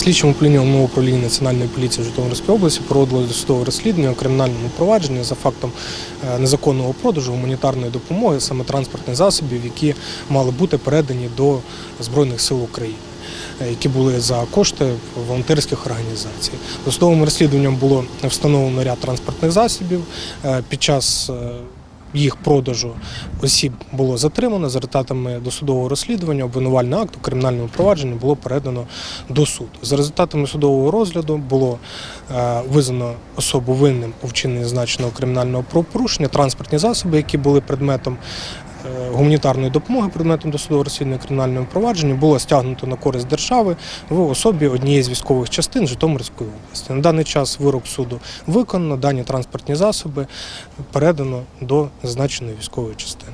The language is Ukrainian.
Слідчому управління управління Національної поліції Житомирської області проводило досудове розслідування у кримінальному провадженні за фактом е, незаконного продажу гуманітарної допомоги, саме транспортних засобів, які мали бути передані до Збройних сил України. е, Які були за кошти волонтерських організацій. Досудовим розслідуванням було встановлено ряд транспортних засобів. Е, Під час їх продажу осіб було затримано. За результатами досудового розслідування обвинувальний акт у кримінальному провадженні було передано до суду. За результатами судового розгляду було е, визнано особу винним у вчиненні значеного кримінального правопорушення, транспортні засоби, які були предметом. Е, гуманітарної допомоги предметом досудового розслідування кримінального провадження було стягнуто на користь держави в особі однієї з військових частин Житомирської області. На даний час вирок суду виконано, дані транспортні засоби передано до зазначеної військової частини.